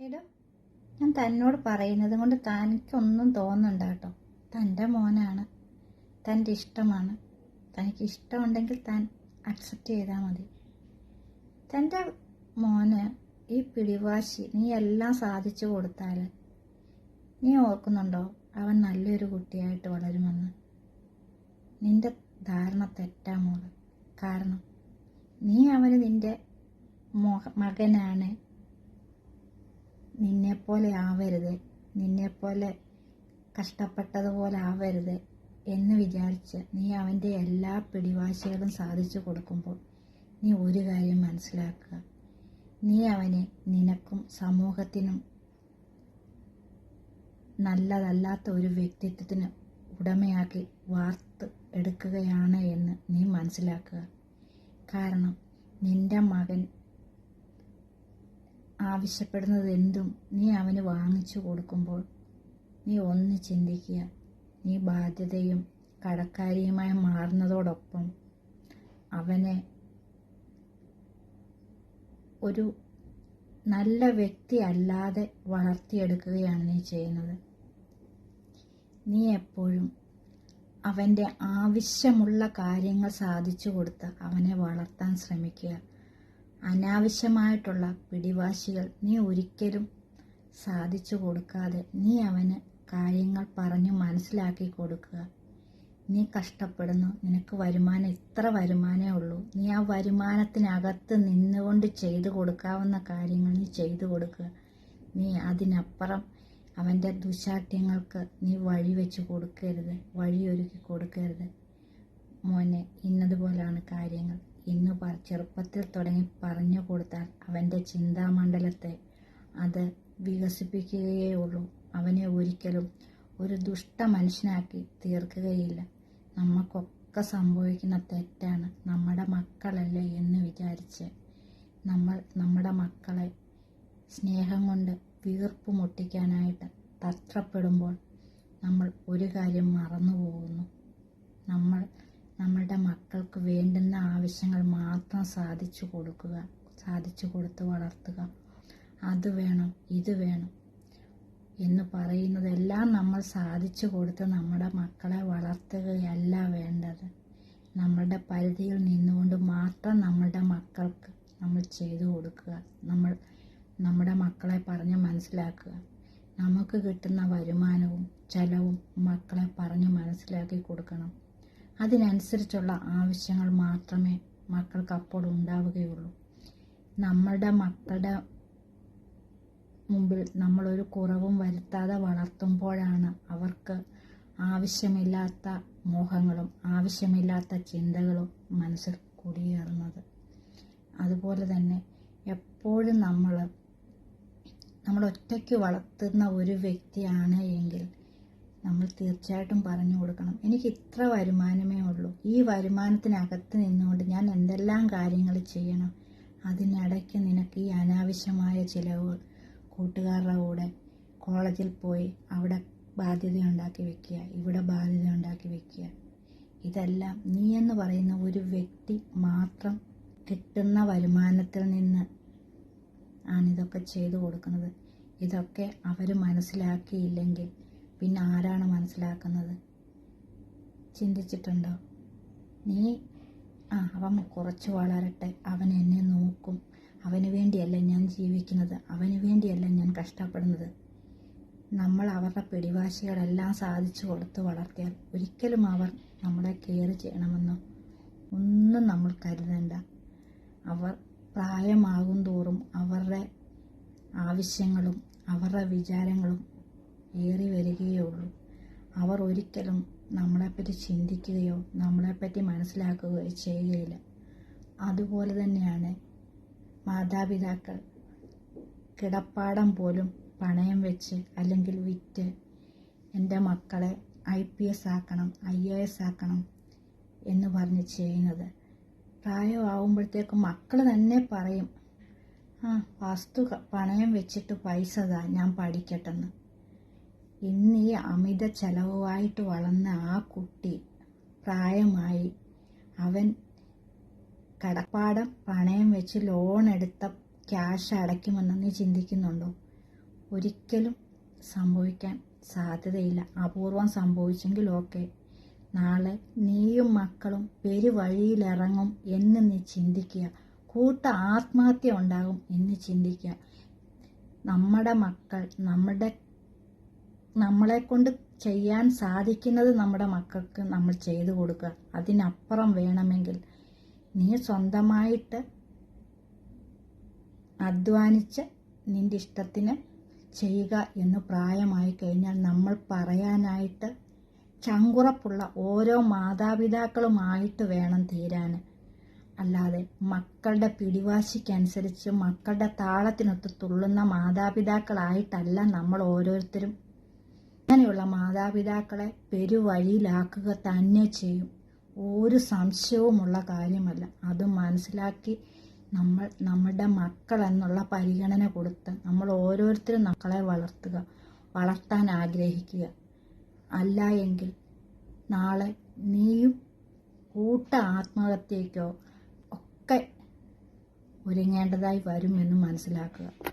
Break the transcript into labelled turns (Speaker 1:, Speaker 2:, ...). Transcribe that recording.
Speaker 1: എടോ ഞാൻ തന്നോട് പറയുന്നത് കൊണ്ട് തനിക്കൊന്നും തോന്നണ്ട കേട്ടോ. തന്റെ മോനാണ് തന്റെ ഇഷ്ടമാണ്. തനിക്ക് ഇഷ്ടമുണ്ടെങ്കിൽ താൻ അക്സെപ്റ്റ് ചെയ്താൽ മതി. തന്റെ മോന് ഈ പിടിവാശി നീ എല്ലാം സാധിച്ചു കൊടുത്താൽ നീ ഓർക്കുന്നുണ്ടോ? അവൻ നല്ലൊരു കുട്ടിയായിട്ട് വളരുമെന്ന്. നിന്റെ ധാരണ തെറ്റാ മോൾ. കാരണം നീ അവന് നിന്റെ മകനാണ്. നിന്നെപ്പോലെ ആവരുത് നിന്നെപ്പോലെ കഷ്ടപ്പെട്ടതുപോലെ ആവരുത് എന്ന് വിചാരിച്ച് നീ അവന്റെ എല്ലാ പിടിവാശികളും സാധിച്ചു കൊടുക്കുമ്പോൾ നീ ഒരു കാര്യം മനസ്സിലാക്കുക. നീ അവനെ നിനക്കും സമൂഹത്തിനും നല്ലതല്ലാത്ത ഒരു വ്യക്തിത്വത്തിന് ഉടമയാക്കി വാർത്ത് എടുക്കുകയാണ് എന്ന് നീ മനസ്സിലാക്കുക. കാരണം നിന്റെ മകൻ ആവശ്യപ്പെടുന്നത് എന്തും നീ അവന് വാങ്ങിച്ചു കൊടുക്കുമ്പോൾ നീ ഒന്ന് ചിന്തിക്കുക. നീ ബാധ്യതയും കടക്കാരിയുമായി മാറുന്നതോടൊപ്പം അവനെ ഒരു നല്ല വ്യക്തി അല്ലാതെ വളർത്തിയെടുക്കുകയാണ് നീ ചെയ്യുന്നത്. നീ എപ്പോഴും അവന്റെ ആവശ്യമുള്ള കാര്യങ്ങൾ സാധിച്ചു കൊടുത്ത് അവനെ വളർത്താൻ ശ്രമിക്കുക. അനാവശ്യമായിട്ടുള്ള പിടിവാശികൾ നീ ഒരിക്കലും സാധിച്ചു കൊടുക്കാതെ നീ അവന് കാര്യങ്ങൾ പറഞ്ഞു മനസ്സിലാക്കി കൊടുക്കുക. നീ കഷ്ടപ്പെടുന്നു. നിനക്ക് വരുമാനം ഇത്ര വരുമാനമേ ഉള്ളൂ. നീ ആ വരുമാനത്തിനകത്ത് നിന്നുകൊണ്ട് ചെയ്തു കൊടുക്കാവുന്ന കാര്യങ്ങൾ നീ ചെയ്തു കൊടുക്കുക. നീ അതിനപ്പുറം അവന്റെ ദുശാഠ്യങ്ങൾക്ക് നീ വഴി വെച്ച് കൊടുക്കരുത്. വഴിയൊരുക്കി കൊടുക്കരുത്. മോനെ ഇന്നതുപോലാണ് കാര്യങ്ങൾ. ഇന്ന് ചെറുപ്പത്തിൽ തുടങ്ങി പറഞ്ഞു കൊടുത്താൽ അവന്റെ ചിന്താമണ്ഡലത്തെ അത് വികസിപ്പിക്കുകയേ ഉള്ളൂ അവനെ ഒരിക്കലും ഒരു ദുഷ്ട മനുഷ്യനാക്കി തീർക്കുകയില്ല. നമുക്കൊക്കെ സംഭവിക്കുന്ന തെറ്റാണ്. നമ്മുടെ മക്കളല്ലേ എന്ന് വിചാരിച്ച് നമ്മൾ നമ്മുടെ മക്കളെ സ്നേഹം കൊണ്ട് വീർപ്പ് മുട്ടിക്കാനായിട്ട് തത്രപ്പെടുമ്പോൾ നമ്മൾ ഒരു കാര്യം മറന്നു പോകുന്നു നമ്മൾ നമ്മളുടെ മക്കൾക്ക് വേണ്ടുന്ന ആവശ്യങ്ങൾ മാത്രം സാധിച്ചു കൊടുക്കുക സാധിച്ചു കൊടുത്ത് വളർത്തുക. അത് വേണം ഇത് വേണം എന്ന് പറയുന്നതെല്ലാം നമ്മൾ സാധിച്ചു കൊടുത്ത് നമ്മുടെ മക്കളെ വളർത്തുകയല്ല വേണ്ടത്. നമ്മളുടെ പരിധിയിൽ നിന്നുകൊണ്ട് മാത്രം നമ്മളുടെ മക്കൾക്ക് നമ്മൾ ചെയ്തു കൊടുക്കുക. നമ്മൾ നമ്മുടെ മക്കളെ പറഞ്ഞ് മനസ്സിലാക്കുക. നമുക്ക് കിട്ടുന്ന വരുമാനവും ചെലവും മക്കളെ പറഞ്ഞ് മനസ്സിലാക്കി കൊടുക്കണം. അതിനനുസരിച്ചുള്ള ആവശ്യങ്ങൾ മാത്രമേ മക്കൾക്ക് അപ്പോൾ ഉണ്ടാവുകയുള്ളൂ. നമ്മളുടെ മക്കളുടെ മുമ്പിൽ നമ്മളൊരു കുറവും വരുത്താതെ വളർത്തുമ്പോഴാണ് അവർക്ക് ആവശ്യമില്ലാത്ത മോഹങ്ങളും ആവശ്യമില്ലാത്ത ചിന്തകളും മനസ്സിൽ കുടിയേറുന്നത്. അതുപോലെ തന്നെ എപ്പോഴും നമ്മൾ നമ്മൾ ഒറ്റയ്ക്ക് വളർത്തുന്ന ഒരു വ്യക്തിയാണ് എങ്കിൽ നമ്മൾ തീർച്ചയായിട്ടും പറഞ്ഞു കൊടുക്കണം. എനിക്ക് ഇത്ര വരുമാനമേ ഉള്ളൂ. ഈ വരുമാനത്തിനകത്ത് നിന്നുകൊണ്ട് ഞാൻ എന്തെല്ലാം കാര്യങ്ങൾ ചെയ്യണം? അതിനിടയ്ക്ക് നിനക്ക് ഈ അനാവശ്യമായ ചിലവുകൾ കൂട്ടുകാരുടെ കൂടെ കോളേജിൽ പോയി അവിടെ ബാധ്യത ഉണ്ടാക്കി വെക്കുക ഇവിടെ ബാധ്യത ഉണ്ടാക്കി വെക്കുക. ഇതെല്ലാം നീ എന്ന് പറയുന്ന ഒരു വ്യക്തി മാത്രം കിട്ടുന്ന വരുമാനത്തിൽ നിന്ന് ആണിതൊക്കെ ചെയ്തു കൊടുക്കുന്നത്. ഇതൊക്കെ അവർ മനസ്സിലാക്കിയില്ലെങ്കിൽ പിന്നെ ആരാണ് മനസ്സിലാക്കുന്നത്? ചിന്തിച്ചിട്ടുണ്ടോ? നീ? ആ അവൻ കുറച്ച് വളരട്ടെ. അവൻ എന്നെ നോക്കും. അവന് വേണ്ടിയല്ല ഞാൻ ജീവിക്കുന്നത്. അവന് വേണ്ടിയല്ല ഞാൻ കഷ്ടപ്പെടുന്നത്. നമ്മൾ അവരുടെ പിടിവാശികളെല്ലാം സാധിച്ചു കൊടുത്ത് വളർത്തിയാൽ ഒരിക്കലും അവർ നമ്മളെ കെയർ ചെയ്യണമെന്നോ ഒന്നും നമ്മൾ കരുതണ്ട. അവർ പ്രായമാകും തോറും അവരുടെ ആവശ്യങ്ങളും അവരുടെ വിചാരങ്ങളും ഏറി വരികയേ ഉള്ളൂ അവർ ഒരിക്കലും നമ്മളെപ്പറ്റി ചിന്തിക്കുകയോ നമ്മളെപ്പറ്റി മനസ്സിലാക്കുകയോ ചെയ്യുകയില്ല. അതുപോലെ തന്നെയാണ് മാതാപിതാക്കൾ. കിടപ്പാടം പോലും പണയം വെച്ച് അല്ലെങ്കിൽ വിറ്റ് എന്റെ മക്കളെ ഐ പി എസ് ആക്കണം ഐ എ എസ് ആക്കണം എന്ന് പറഞ്ഞ് ചെയ്യുന്നത്. പ്രായമാവുമ്പോഴത്തേക്കും മക്കൾ തന്നെ പറയും ആ വസ്തു പണയം വെച്ചിട്ട് പൈസ താ ഞാൻ പഠിക്കട്ടെന്ന്. ഇന്ന് ഈ അമിത ചെലവുമായിട്ട് വളർന്ന ആ കുട്ടി പ്രായമായി അവൻ കടപ്പാടം പണയം വെച്ച് ലോൺ എടുത്ത ക്യാഷ് അടയ്ക്കുമെന്ന് നീ ചിന്തിക്കുന്നുണ്ടോ? ഒരിക്കലും സംഭവിക്കാൻ സാധ്യതയില്ല. അപൂർവം സംഭവിച്ചെങ്കിൽ ഓക്കെ നാളെ നീയും മക്കളും പെരുവഴിയിലിറങ്ങും എന്ന് നീ ചിന്തിക്കുക. കൂട്ട ആത്മഹത്യ ഉണ്ടാകും എന്ന് ചിന്തിക്കുക. നമ്മുടെ മക്കൾ നമ്മുടെ നമ്മളെ കൊണ്ട് ചെയ്യാൻ സാധിക്കുന്നത് നമ്മുടെ മക്കൾക്ക് നമ്മൾ ചെയ്തു കൊടുക്കുക. അതിനപ്പുറം വേണമെങ്കിൽ നീ സ്വന്തമായിട്ട് അധ്വാനിച്ച് നിന്റെ ഇഷ്ടത്തിന് ചെയ്യുക എന്ന് പ്രായമായി കഴിഞ്ഞാൽ നമ്മൾ പറയാനായിട്ട് ചങ്കുറപ്പുള്ള ഓരോ മാതാപിതാക്കളുമായിട്ട് വേണം തീരാൻ. അല്ലാതെ മക്കളുടെ പിടിവാശിക്കനുസരിച്ച് മക്കളുടെ താളത്തിനൊത്ത് തുള്ളുന്ന മാതാപിതാക്കളായിട്ടല്ല നമ്മൾ ഓരോരുത്തരും അങ്ങനെയുള്ള മാതാപിതാക്കളെ പെരുവഴിയിലാക്കുക തന്നെ ചെയ്യും. ഒരു സംശയവുമുള്ള കാര്യമല്ല. അത് മനസ്സിലാക്കി നമ്മൾ നമ്മുടെ മക്കൾ എന്നുള്ള പരിഗണന കൊടുത്ത് നമ്മൾ ഓരോരുത്തരും മക്കളെ വളർത്തുക വളർത്താൻ ആഗ്രഹിക്കുക. അല്ല എങ്കിൽ നാളെ നീയും കൂട്ട ആത്മഹത്യക്കോ ഒക്കെ ഒരുങ്ങേണ്ടതായി വരുമെന്ന് മനസ്സിലാക്കുക.